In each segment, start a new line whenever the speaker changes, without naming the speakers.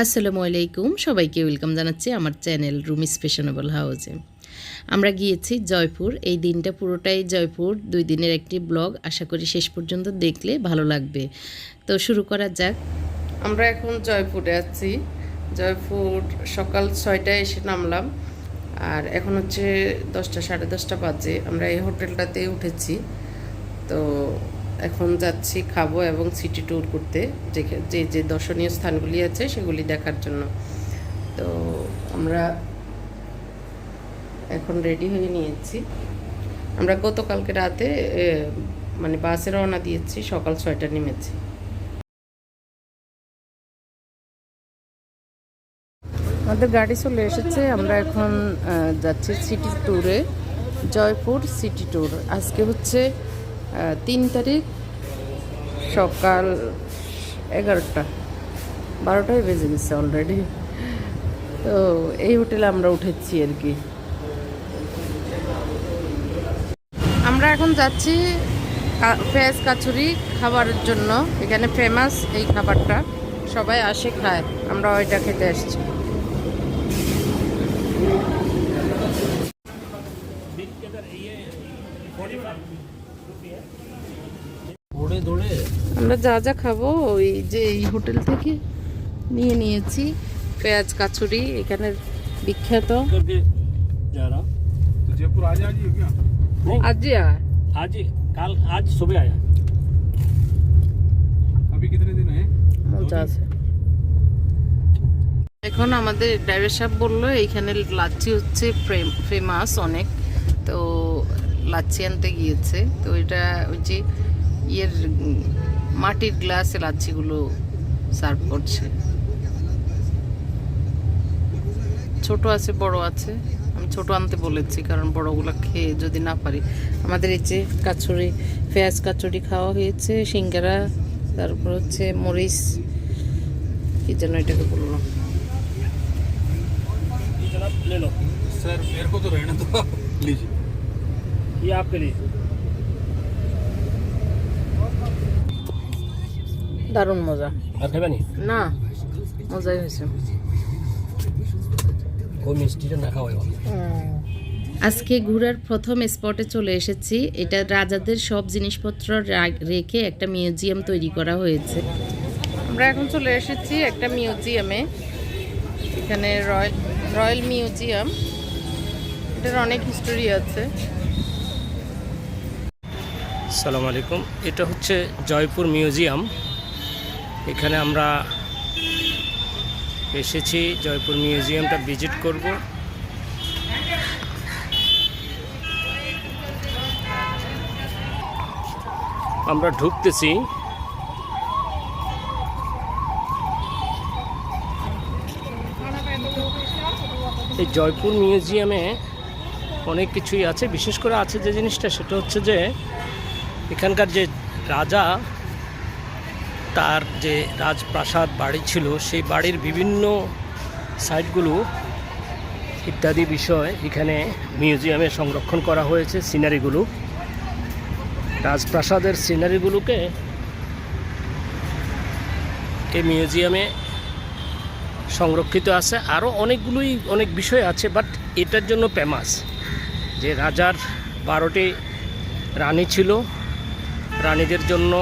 আসসালামু আলাইকুম। সবাইকে ওয়েলকাম জানাচ্ছি আমার চ্যানেল রুমি স্পেশনেবল হাউসে। আমরা গিয়েছি জয়পুর। এই দিনটা পুরোটাই জয়পুর। দুই দিনের একটি ব্লগ। আশা করি শেষ পর্যন্ত দেখলে ভালো লাগবে। তো শুরু করা যাক। আমরা এখন জয়পুরে আছি। জয়পুর সকাল ছয়টায় এসে নামলাম। আর এখন হচ্ছে দশটা, সাড়ে দশটা বাজে। আমরা এই হোটেলটাতে উঠেছি। তো এখন যাচ্ছি, খাব এবং সিটি ট্যুর করতে। যে যে দর্শনীয় স্থানগুলি আছে সেগুলি দেখার জন্য। তো আমরা এখন রেডি হয়ে নিয়েছি। আমরা গতকালকে রাতে মানে বাসে রওনা দিয়েছি, সকাল ছয়টা নেমেছি। আমাদের গাড়ি চলে এসেছে, আমরা এখন যাচ্ছি সিটি ট্যুরে জয়পুর সিটি ট্যুর আজকে হচ্ছে তিন তারিখ সকাল এগারোটা, বারোটায় বেজে গেছে অলরেডি তো এই হোটেলে আমরা উঠেছি আর কি। আমরা এখন যাচ্ছি ফেস কাচুরি খাবারের জন্য। এখানে ফেমাস এই খাবারটা। সবাই আসে খায়। আমরা ওইটা খেতে আসছি। আমরা যা যা খাবো ওই যে এই হোটেল থেকে নিয়ে নিয়েছি পেঁয়াজ কাচুরি এখানের বিখ্যাত
करके जा रहा
तो जयपुर आज आज ही है क्या
नहीं
আজিয়া
आज ही कल आज सुबह आया
अभी कितने दिन है
মজা আছে এখন আমাদের ড্রাইভার সাহেব বললো এইখানে লাচ্ছি হচ্ছে ফেমাস অনেক তো লাচ্ছি আনতে গিয়েছে তো এটা ওই যে ইয়ের উম, মাটির গ্লাসে লাচ্ছিগুলো সার্ভ করছে ছোট আছে বড় আছে আমি ছোট আনতে বলেছি কারণ বড়গুলো খেয়ে যদি না পারি আমাদের এই যে কাচুরি পেঁয়াজ কাচুরি খাওয়া হয়েছে সিঙ্গারা তারপর হচ্ছে মরিচ কি যেন এটাকে বললো
ये जनाब ले लो
सर मेरे को तो रहने दो आप लीजिए
ये आपके लिए
দারুণ মজা।
আর খাবে নি?
না মজাই হয়েছে।
ওই মিষ্টিটা না খাওয়াই ভালো।
আজকে ঘোরার প্রথম স্পটে চলে এসেছি। এটা রাজাদের সব জিনিসপত্র রেখে একটা মিউজিয়াম তৈরি করা হয়েছে। আমরা এখন চলে এসেছি একটা মিউজিয়ামে। এখানে রয়্যাল রয়্যাল মিউজিয়াম। এটার অনেক হিস্টোরি আছে।
সালাম আলাইকুম। এটা হচ্ছে জয়পুর মিউজিয়াম। এখানে আমরা এসেছি, জয়পুর মিউজিয়ামটা ভিজিট করব। আমরা ঢুকতেছি। এই জয়পুর মিউজিয়ামে অনেক কিছুই আছে। বিশেষ করে আছে যে জিনিসটা, সেটা হচ্ছে যে এখানকার যে রাজা তার যে রাজপ্রাসাদ বাড়ি ছিল, সেই বাড়ির বিভিন্ন সাইটগুলো ইত্যাদি বিষয় এখানে মিউজিয়ামে সংরক্ষণ করা হয়েছে, সিনারিগুলো। রাজপ্রাসাদের সিনারিগুলোকে এই মিউজিয়ামে সংরক্ষিত আছে। আরও অনেকগুলোই অনেক বিষয় আছে, বাট এটার জন্য ফেমাস। যে রাজার বারোটি রানী ছিল, রানীদের জন্য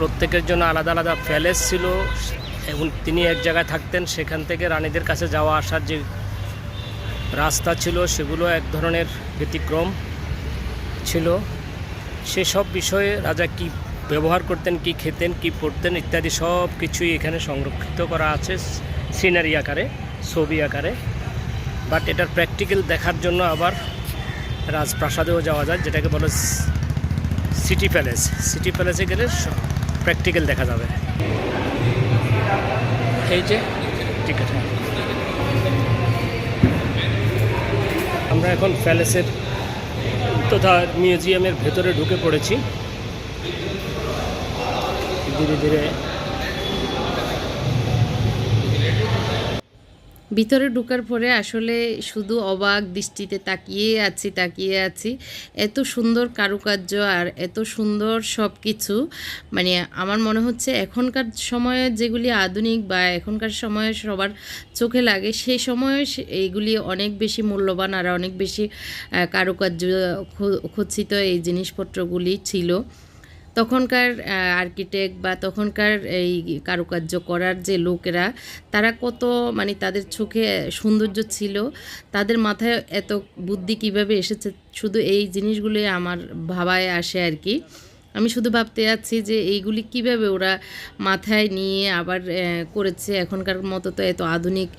প্রত্যেকের জন্য আলাদা আলাদা প্যালেস ছিল। এবং তিনি এক জায়গায় থাকতেন, সেখান থেকে রানীদের কাছে যাওয়া আসার যে রাস্তা ছিল, সেগুলো এক ধরনের ব্যতিক্রম ছিল। সেসব বিষয়ে রাজা কি ব্যবহার করতেন, কি খেতেন, কি পড়তেন ইত্যাদি সব কিছুই এখানে সংরক্ষিত করা আছে সিনারি আকারে, ছবি আকারে। বাট এটার প্র্যাকটিক্যাল দেখার জন্য আবার রাজপ্রাসাদেও যাওয়া যায়, যেটাকে বলে সিটি প্যালেস। সিটি প্যালেসে গেলে প্র্যাকটিক্যাল দেখা যাবে। এই যে আছে। আমরা এখন প্যালেসের তথা মিউজিয়ামের ভেতরে ঢুকে পড়েছি। ধীরে ধীরে
ভিতরে ঢুকার পরে আসলে শুধু অবাক দৃষ্টিতে তাকিয়ে আছি তাকিয়ে আছি। এত সুন্দর কারুকার্য আর এত সুন্দর সব কিছু মানে আমার মনে হচ্ছে এখনকার সময়ে যেগুলি আধুনিক বা এখনকার সময়ে সবার চোখে লাগে, সেই সময়ে এইগুলি অনেক বেশি মূল্যবান আর অনেক বেশি কারুকার্য খচিত এই জিনিসপত্রগুলি ছিল। তখনকার আর্কিটেক্ট বা তখনকার এই কারুকার্য করার যে লোকেরা, তারা কত মানে তাদের চোখে সৌন্দর্য ছিল, তাদের মাথায় এত বুদ্ধি কীভাবে এসেছে, শুধু এই জিনিসগুলি আমার ভাবায় আসে আর কি। আমি শুধু ভাবতে আছি যে এইগুলি কীভাবে ওরা মাথায় নিয়ে আবার করেছে, এখনকার মতো তো এত আধুনিক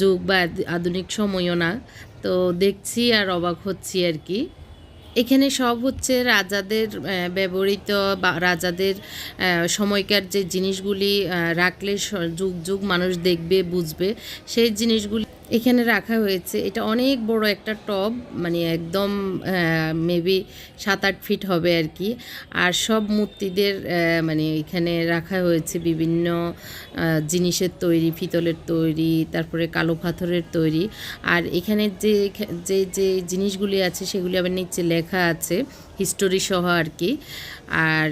যুগ বা আধুনিক সময়ও না। তো দেখছি আর অবাক হচ্ছি আর কি। এখানে সব হচ্ছে রাজাদের ব্যবহৃত বা রাজাদের সময়কার যে জিনিসগুলি রাখলে যুগ যুগ মানুষ দেখবে, বুঝবে, সেই জিনিসগুলি এখানে রাখা হয়েছে। এটা অনেক বড় একটা টব মানে একদম মেবি সাত আট ফিট হবে আর কি আর সব মূর্তিদের মানে এখানে রাখা হয়েছে বিভিন্ন জিনিসের তৈরি পিতলের তৈরি, তারপরে কালো পাথরের তৈরি। আর এখানে যে যে যে জিনিসগুলি আছে, সেগুলি আবার নিচে লেখা আছে হিস্টোরি সহ আর কি আর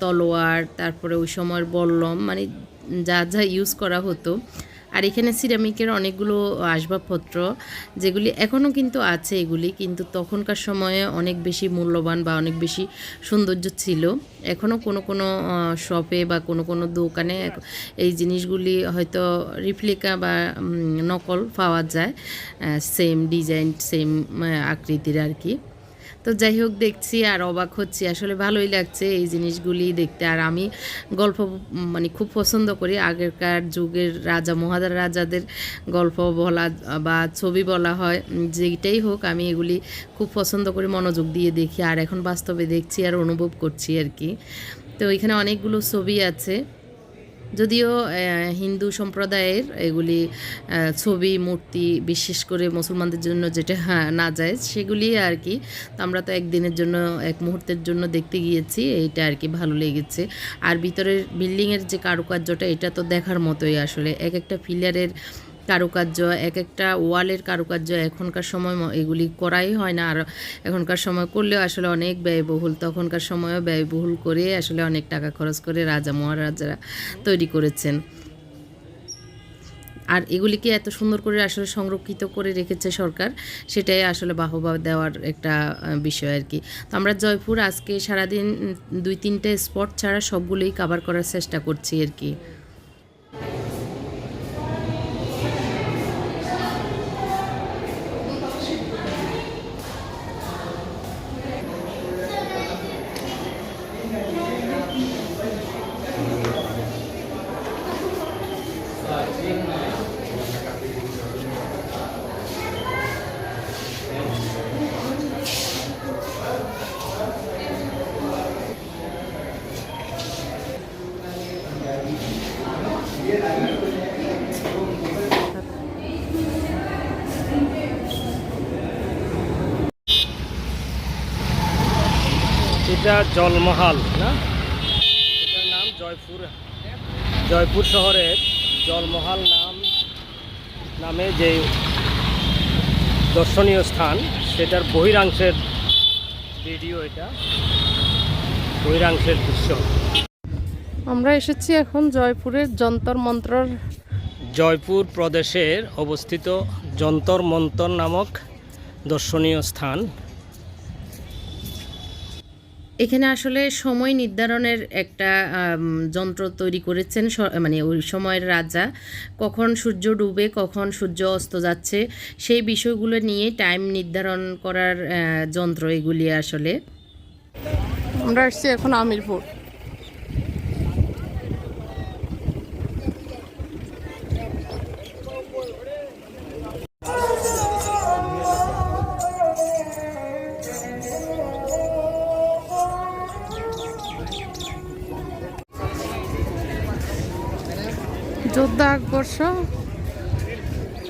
তলোয়ার, তারপরে ওই সময়ের বল্লম মানে যা যা ইউজ করা হতো। আর এখানে সিরামিকের অনেকগুলো আসবাবপত্র, যেগুলি এখনও কিন্তু আছে এগুলি, কিন্তু তখনকার সময়ে অনেক বেশি মূল্যবান বা অনেক বেশি সৌন্দর্য ছিল। এখনও কোনো কোনো শপে বা কোনো কোনো দোকানে এই জিনিসগুলি হয়তো রিপ্লিকা বা নকল পাওয়া যায়। সেম ডিজাইন সেম আকৃতির আর কি। তো যাই হোক, দেখছি আর অবাক হচ্ছি। আসলে ভালোই লাগছে এই জিনিসগুলি দেখতে। আর আমি গল্প মানে খুব পছন্দ করি। আগেরকার যুগের রাজা, মহাদার রাজাদের গল্প বলা বা ছবি বলা হয় যেটাই হোক, আমি এগুলি খুব পছন্দ করি মনোযোগ দিয়ে দেখি। আর এখন বাস্তবে দেখছি আর অনুভব করছি আর কি। তো এখানে অনেকগুলো ছবি আছে। যদিও হিন্দু সম্প্রদায়ের এগুলি ছবি, মূর্তি, বিশেষ করে মুসলমানদের জন্য যেটা না যায়, সেগুলি আর কি। তো আমরা তো একদিনের জন্য, এক মুহূর্তের জন্য দেখতে গিয়েছি, এইটা আর কি ভালো লেগেছে। আর ভিতরের বিল্ডিংয়ের যে কারুকার্যটা, এটা তো দেখার মতোই আসলে। এক একটা পিলারের কারুকার্য এক একটা ওয়ালের কারুকার্য এখনকার সময় এগুলি করাই হয় না। আর এখনকার সময় করলেও আসলে অনেক ব্যয়বহুল। তখনকার সময়ও ব্যয়বহুল করে আসলে অনেক টাকা খরচ করে রাজা মহারাজারা তৈরি করেছেন। আর এগুলিকে এত সুন্দর করে আসলে সংরক্ষিত করে রেখেছে সরকার, সেটাই আসলে বাহবা দেওয়ার একটা বিষয় আর কি। তো আমরা জয়পুর আজকে সারাদিন দুই তিনটে স্পট ছাড়া সবগুলোই কাভার করার চেষ্টা করছি আর কি।
এটা জলমহাল না? এটার নাম জয়পুর জয়পুর শহরের জলমহাল নাম নামে যে দর্শনীয় স্থান সেটার বহিরাংশের ভিডিও এটা বহিরাংশের দৃশ্য।
আমরা এসেছি এখন জয়পুরের যন্তর মন্ত্রর
জয়পুর প্রদেশের অবস্থিত যন্তর মন্তর নামক দর্শনীয় স্থান।
এখানে আসলে সময় নির্ধারণের একটা যন্ত্র তৈরি করেছেন মানে ওই সময়ের রাজা। কখন সূর্য ডুবে, কখন সূর্য অস্ত যাচ্ছে, সেই বিষয়গুলো নিয়ে টাইম নির্ধারণ করার যন্ত্র এগুলি আসলে।
আমরা আসছি এখন আমিরপুর। যোদ্ধা আকবর্ষ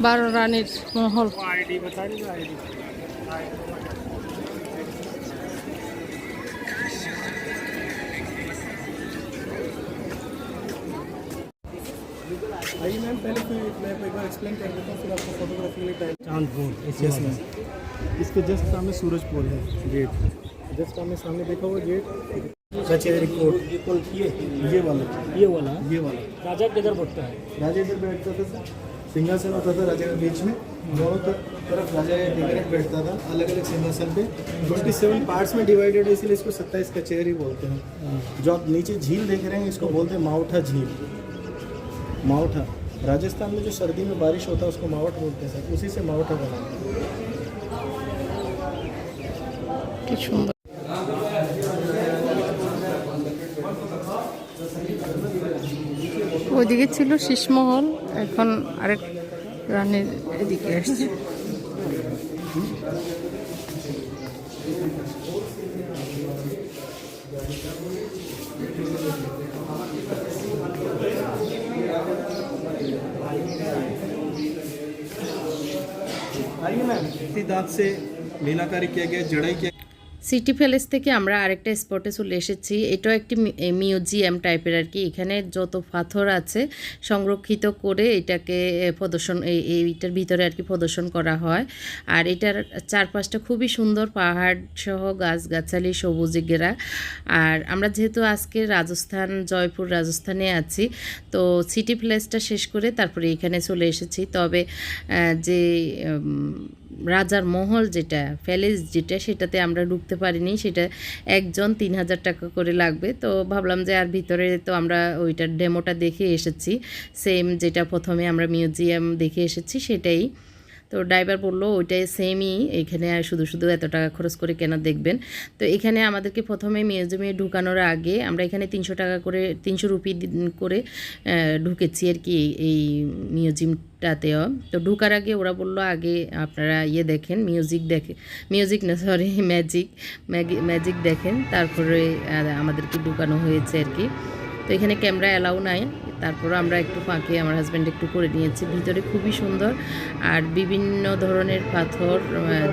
বারো রানীর মহল
आइए मैम पहले फिर मैं एक बार एक्सप्लेन कर देता हूँ फिर आपको फोटोग्राफी के लिए टाइम
চাঁদপুর
यस मैम इसके जस्ट सामने सूरज पोल है गेट जस्ट सामने सामने देखा हुआ गेट कचहरी कोर्ट
ये कौन ये
ये वाला।
ये वाला?
ये वाला।
राजा किधर पड़ता है?
राजा इधर बैठता था सर। सिंहासन होता था राजा के बीच में। दोनों तरफ़ राजा या डिग्रेट बैठता था अलग अलग सिंहासन पे। ट्वेंटी सेवन पार्ट्स में डिवाइडेड है इसलिए इसको सत्ताईस कचहरी बोलते हैं। जो आप नीचे झील देख रहे हैं इसको बोलते हैं माउठा झील। माउठा। राजस्थान में जो सर्दी में बारिश होता है उसको मावट बोलते हैं सर। उसी से मावठा बना। है।
ওইদিকে ছিল শীষমহল এখন আরেক রানীর এদিকে আসছে
आइए मैम इसी दांत से मीनाकारी किया गया जड़ाई किया
সিটি প্যালেস থেকে আমরা আরেকটা স্পটে চলে এসেছি। এটাও একটি মিউজিয়াম টাইপের আর কি এখানে যত পাথর আছে সংরক্ষিত করে এটাকে প্রদর্শন এই- এইটার ভিতরে আর কি প্রদর্শন করা হয়। আর এটার চারপাশটা খুবই সুন্দর, পাহাড় সহ গাছগাছালি, সবুজে ঘেরা। আর আমরা যেহেতু আজকে রাজস্থান, জয়পুর রাজস্থানে আছি, তো সিটি প্লেসটা শেষ করে তারপরে এখানে চলে এসেছি। তবে যে রাজার মহল যেটা, প্যালেস যেটা, সেটাতে আমরা ঢুকতে পারিনি। সেটা একজন তিন হাজার টাকা করে লাগবে। তো ভাবলাম যে আর ভিতরে তো আমরা ওইটার ডেমোটা দেখে এসেছি। সেম যেটা প্রথমে আমরা মিউজিয়াম দেখে এসেছি, সেটাই। তো ড্রাইভার বলল, ওইটাই সেমই এখানে আর শুধু শুধু এত টাকা খরচ করে কেন দেখবেন? তো এখানে আমাদেরকে প্রথমে মিউজিয়ামে ঢুকানোর আগে আমরা এখানে তিনশো টাকা করে, তিনশো রুপি করে ঢুকেছি আর কি এই মিউজিয়ামটাতেও তো ঢুকার আগে ওরা বলল, আগে আপনারা ইয়ে দেখেন মিউজিক দেখে মিউজিক না সরি ম্যাজিক ম্যাজিক দেখেন, তারপরে আমাদেরকে ঢুকানো হয়েছে আর কি। তো এখানে ক্যামেরা অ্যালাউ নাই। তারপর আমরা একটু ফাঁকে আমার হাজব্যান্ড একটু করে নিয়েছি। ভিতরে খুবই সুন্দর। আর বিভিন্ন ধরনের পাথর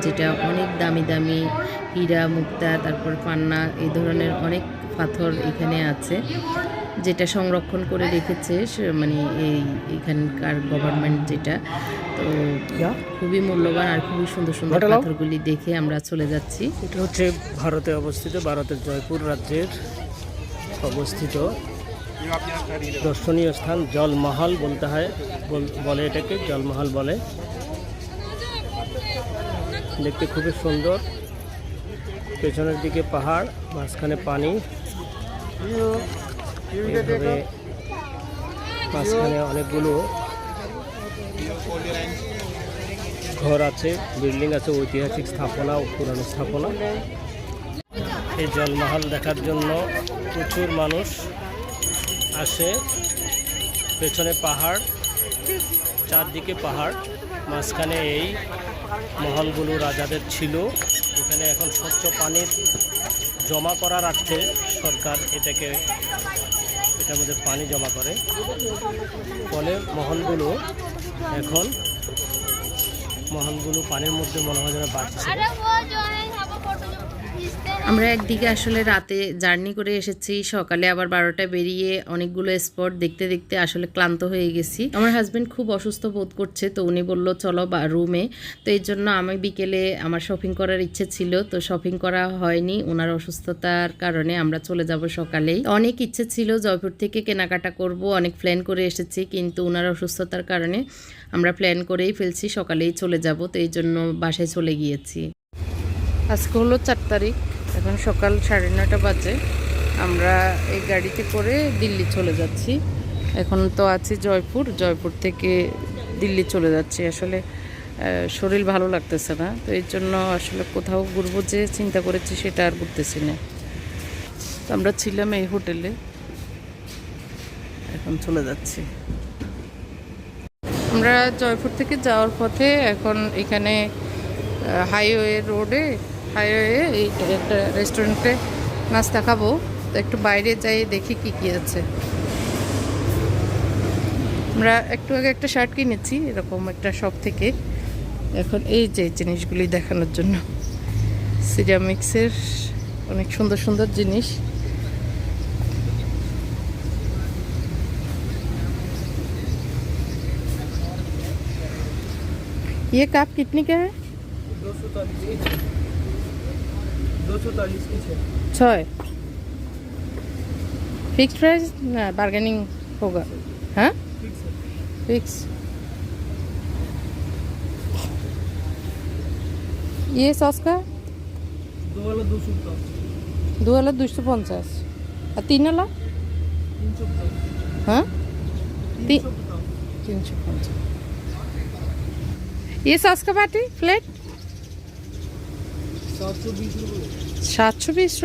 যেটা অনেক দামি দামি হীরা মুক্তা তারপর পান্না এই ধরনের অনেক পাথর এখানে আছে। যেটা সংরক্ষণ করে রেখেছে মানে এই এখানকার গভর্নমেন্ট যেটা। তো খুবই মূল্যবান আর খুবই সুন্দর সুন্দর পাথরগুলি দেখে আমরা চলে যাচ্ছি।
এটা হচ্ছে ভারতে অবস্থিত ভারতের জয়পুর রাজ্যের অবস্থিত। দর্শনীয় স্থান জলমহল বলতে হয়, বল- এটাকে, জলমহল বলে। দেখতে খুবই সুন্দর। পেছনের দিকে পাহাড়, মাঝখানে পানি। মাঝখানে অনেকগুলো ঘর আছে, বিল্ডিং আছে, ঐতিহাসিক স্থাপনা ও পুরানো স্থাপনা। এই জলমহল দেখার জন্য প্রচুর মানুষ আসে। পেছনে পাহাড়, চারদিকে পাহাড়, মাঝখানে এই মহলগুলো রাজাদের ছিল। এখানে এখন স্বচ্ছ পানির জমা করার রাখছে সরকার এটাকে, এটার মধ্যে পানি জমা করে। ফলে মহলগুলো এখন, মহলগুলো পানির মধ্যে মনে হয় যেন বাড়ছে
আমরা একদিকে আসলে রাতে জার্নি করে এসেছি, সকালে আবার বারোটায় বেরিয়ে অনেকগুলো স্পট দেখতে দেখতে আসলে ক্লান্ত হয়ে গেছি। আমার হাজবেন্ড খুব অসুস্থ বোধ করছে, তো উনি বলল, চলো বা রুমে তো এই জন্য আমি বিকেলে আমার শপিং করার ইচ্ছে ছিল, তো শপিং করা হয়নি। ওনার অসুস্থতার কারণে আমরা চলে যাব সকালেই। অনেক ইচ্ছে ছিল, জয়পুর থেকে কেনাকাটা করব, অনেক প্ল্যান করে এসেছি, কিন্তু ওনার অসুস্থতার কারণে আমরা প্ল্যান করেই ফেলছি, সকালেই চলে যাব, তো এই জন্য বাসায় চলে গিয়েছি।
আজকে হলো চার তারিখ। এখন সকাল সাড়ে নটা বাজে। আমরা এই গাড়িতে করে দিল্লি চলে যাচ্ছি। এখন তো আছি জয়পুর। জয়পুর থেকে দিল্লি চলে যাচ্ছি। আসলে শরীর ভালো লাগতেছে না। তো এই জন্য আসলে কোথাও ঘুরবো যে চিন্তা করেছি সেটা আর ঘুরতেছি না। তো আমরা ছিলাম এই হোটেলে। এখন চলে যাচ্ছি। আমরা জয়পুর থেকে যাওয়ার পথে এখন এখানে হাইওয়ে রোডে হাইওয়ে এই একটা রেস্টুরেন্টে নাস্তা খাব। তো একটু বাইরে যাই, দেখি কি কি আছে। আমরা একটু আগে একটা শার্ট কিনেছি, এরকম একটা শপ থেকে। এখন এই যে জিনিসগুলি দেখানোর জন্য। সিরামিক্সের অনেক সুন্দর সুন্দর জিনিস।
ये कप कितने का है છ ફિક્સ પ્રાઇસ ના બાર્ગેનિંગ હોગા હા ફિક્સ ये सॉस का दो वाला दो सौ पचास दो वाला दो सौ पचास और तीन वाला तीन सौ पचास हाँ तीन सौ पचास ये सॉस का बाटी प्लेट સાતસો વીસ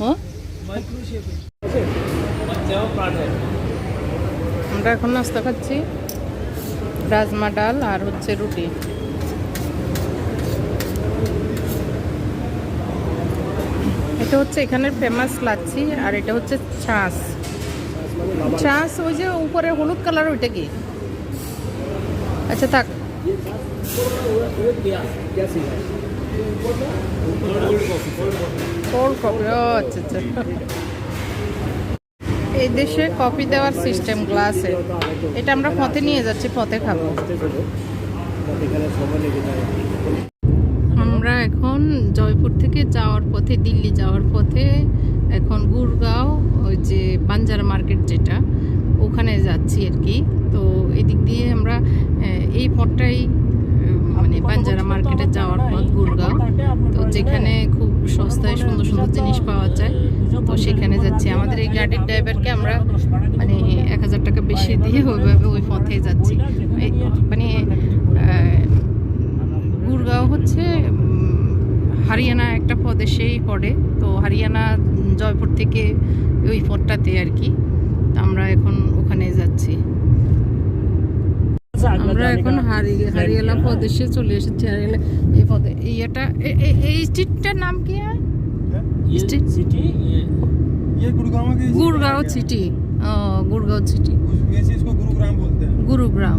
হ্যাঁ? আমরা এখন নাস্তা খাচ্ছি। রাজমা ডাল আর হচ্ছে রুটি। এটা হচ্ছে এখানের ফেমাস লাচ্ছি আর এটা হচ্ছে ছাঁস ছাঁস ওই যে উপরে হলুদ কালার ওইটা কি? আচ্ছা থাক। কফি ও আচ্ছা আচ্ছা। এই দেশে কফি দেওয়ার সিস্টেম গ্লাসে এটা আমরা পথে নিয়ে যাচ্ছি, পথে খাব। আমরা এখন জয়পুর থেকে যাওয়ার পথে, দিল্লি যাওয়ার পথে, এখন গুরগাঁও, ওই যে বাঞ্জারা মার্কেট যেটা, ওখানে যাচ্ছি আর কি। তো এদিক দিয়ে আমরা এই পথটাই মানে বাঞ্জারা মার্কেটে যাওয়ার পথ গুরগাঁও। তো যেখানে খুব সস্তায় সুন্দর সুন্দর জিনিস পাওয়া যায়, তো সেখানে যাচ্ছি। আমাদের এই গাড়ির ড্রাইভারকে আমরা মানে এক হাজার টাকা বেশি দিয়ে ওইভাবে ওই পথে যাচ্ছি। এই মানে গুরগাঁও হচ্ছে হরিয়ানা একটা প্রদেশেই পড়ে। তো হরিয়ানা, জয়পুর থেকে ওই পথটাতে আর কি। আমরা এখন ওখানে যাচ্ছি। আমরা এখন হারিয়ে হারিয়েলা পদেশে চলে এসেছি এই পদে এই স্ট্রিটটার নাম কি সিটি সিটি গুরুগ্রাম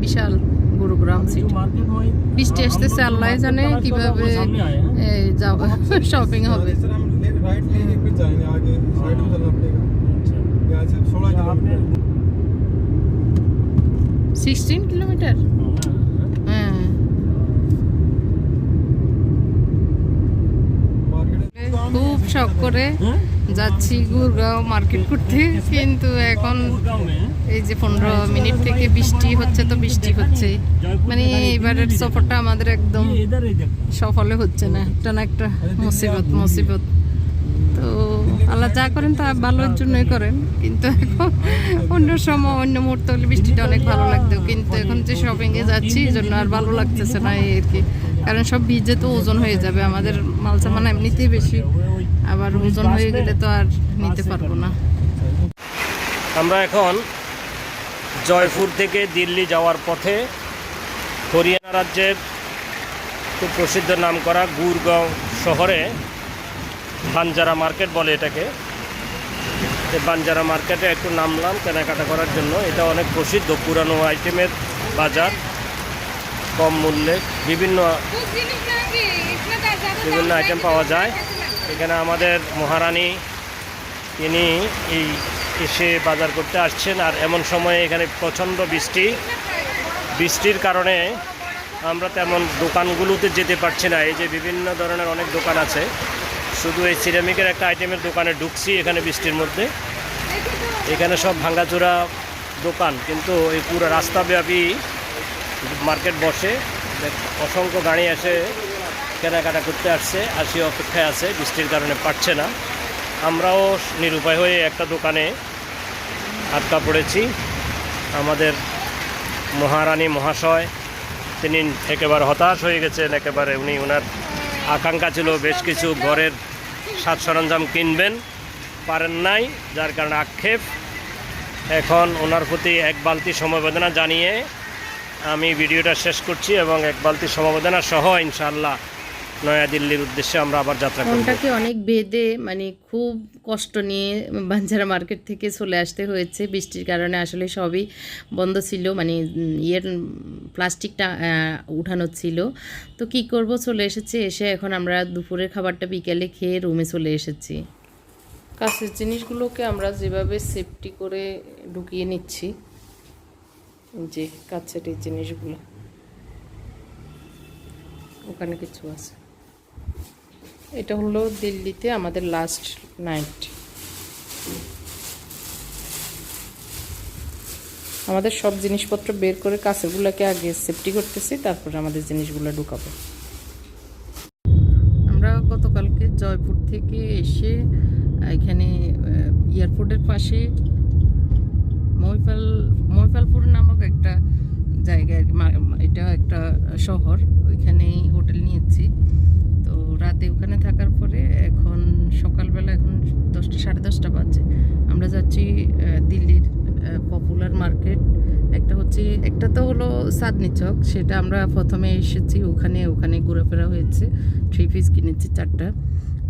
বিশাল গুরুগ্রাম সিটি বৃষ্টি আসতেছে আল্লাহ জানে কীভাবে যাব শপিং হবে। সিক্সটিন হ্যাঁ। কিলোমিটার হ্যাঁ। খুব শখ করে যাচ্ছি গুরগাঁও মার্কেট করতে কিন্তু এখন এই যে পনেরো মিনিট থেকে বৃষ্টি হচ্ছে তো বৃষ্টি হচ্ছেই। মানে এবারের সফরটা আমাদের একদম সফলে হচ্ছে না। একটা না একটা মুসিবত মুসিবত। তো আল্লাহ যা করেন তা ভালোর জন্যই করেন। কিন্তু এখন অন্য সময়, অন্য মুহূর্তে হলে বৃষ্টিটা অনেক ভালো লাগতো। কিন্তু এখন যে শপিংয়ে যাচ্ছি, এই জন্য আর ভালো লাগতেছে না এই আর কি। কারণ সব ভিজে তো ওজন হয়ে যাবে। আমাদের মাল সামান এমনিতেই বেশি। আবার ওজন হয়ে গেলে তো আর নিতে পারব না।
আমরা এখন জয়পুর থেকে দিল্লি যাওয়ার পথে হরিয়ানা রাজ্যের খুব প্রসিদ্ধ নাম করা গুরগাঁও শহরে বাঞ্জারা মার্কেট বলে এটাকে। এই বাঞ্জারা মার্কেটে একটু নামলাম কেনাকাটা করার জন্য। এটা অনেক প্রসিদ্ধ, পুরানো আইটেমের বাজার। কম মূল্যে বিভিন্ন বিভিন্ন আইটেম পাওয়া যায়। এখানে আমাদের মহারানী তিনি এই এসে বাজার করতে আসছেন আর এমন সময়ে এখানে প্রচণ্ড বৃষ্টি। বৃষ্টির কারণে আমরা তেমন দোকানগুলোতে যেতে পারছি না। এই যে বিভিন্ন ধরনের অনেক দোকান আছে। শুধু এই সিরামিকের একটা আইটেমের দোকানে ঢুকছি এখানে বৃষ্টির মধ্যে। এখানে সব ভাঙ্গাচোরা দোকান, কিন্তু এই পুরো রাস্তাব্যাপী মার্কেট বসে। অসংখ্য গাড়ি এসে কেনাকাটা করতে আসছে আসি অপেক্ষায় আছে, বৃষ্টির কারণে পারছে না। আমরাও নিরুপায় হয়ে একটা দোকানে আটকা পড়েছি। আমাদের মহারানী মহাশয়, তিনি একেবারে হতাশ হয়ে গেছেন, একেবারে উনি ওনার আকাঙ্ক্ষা ছিল বেশ কিছু ঘরের সাজ সরঞ্জাম কিনবেন, পারেন নাই, যার কারণে আক্ষেপ। এখন ওনার প্রতি এক বালতি সমবেদনা জানিয়ে আমি ভিডিওটা শেষ করছি এবং এক বালতি সমবেদনা সহ ইনশাআল্লাহ নয়াদিল্লির উদ্দেশ্যে আমরা আবার যাত্রা করব।
মনটাকে অনেক বেঁধে মানে খুব কষ্ট নিয়ে বাঞ্জারা মার্কেট থেকে চলে আসতে হয়েছে। বৃষ্টির কারণে আসলে সবই বন্ধ ছিল মানে ইয়ের প্লাস্টিকটা উঠানো ছিল। তো কি করব চলে এসেছে এসে এখন আমরা দুপুরের খাবারটা বিকেলে খেয়ে রুমে চলে এসেছি।
কাছের জিনিসগুলোকে আমরা যেভাবে সেফটি করে ঢুকিয়ে নিচ্ছি যে কাছের এই জিনিসগুলো ওখানে কিছু আছে। এটা হলো দিল্লিতে আমাদের লাস্ট নাইট আমাদের সব জিনিসপত্র বের করে কাছেগুলোকে আগে সেফটি করতেছি তারপরে আমাদের জিনিসগুলো ঢুকাবো। আমরা গতকালকে জয়পুর থেকে এসে এখানে এয়ারপোর্টের পাশে মহিপাল মহিপালপুর নামক একটা জায়গা আর কি, এটা একটা শহর ওইখানেই হোটেল নিয়েছি। রাতে ওখানে থাকার পরে এখন সকালবেলা এখন দশটা, সাড়ে দশটা বাজে। আমরা যাচ্ছি দিল্লির পপুলার মার্কেট একটা হচ্ছে, একটা তো হলো সাদনি চক, সেটা আমরা প্রথমে এসেছি ওখানে ওখানে ঘোরাফেরা হয়েছে। থ্রি পিস কিনেছি, চারটা।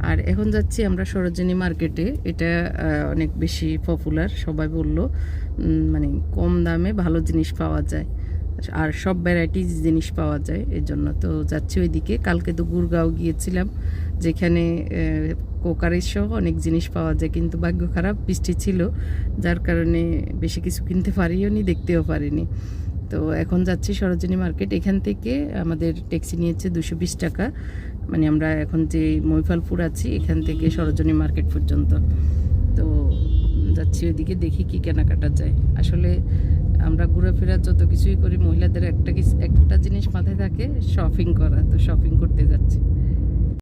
আর এখন যাচ্ছি আমরা সরোজিনী মার্কেটে এটা অনেক বেশি পপুলার সবাই বলল মানে কম দামে ভালো জিনিস পাওয়া যায়। আর সব ভ্যারাইটিস জিনিস পাওয়া যায়, এর জন্য তো যাচ্ছি ওইদিকে। কালকে তো গুরগাঁও গিয়েছিলাম, যেখানে কোকারের সহ অনেক জিনিস পাওয়া যায়, কিন্তু ভাগ্য খারাপ, বৃষ্টি ছিল, যার কারণে বেশি কিছু কিনতে পারিও নি, দেখতেও পারিনি। তো এখন যাচ্ছি সরোজিনী মার্কেট, এখান থেকে আমাদের ট্যাক্সি নিয়েছে দুশো বিশ টাকা। মানে আমরা এখন যে মৈফালপুর আছি, এখান থেকে সরোজিনী মার্কেট পর্যন্ত। তো যাচ্ছি ওইদিকে, দেখি কি কেনাকাটা যায়। আসলে আমরা ঘোরাফেরা যত কিছুই করি, মহিলাদের একটা একটা জিনিস মাথায় থাকে শপিং করা। তো শপিং করতে যাচ্ছি।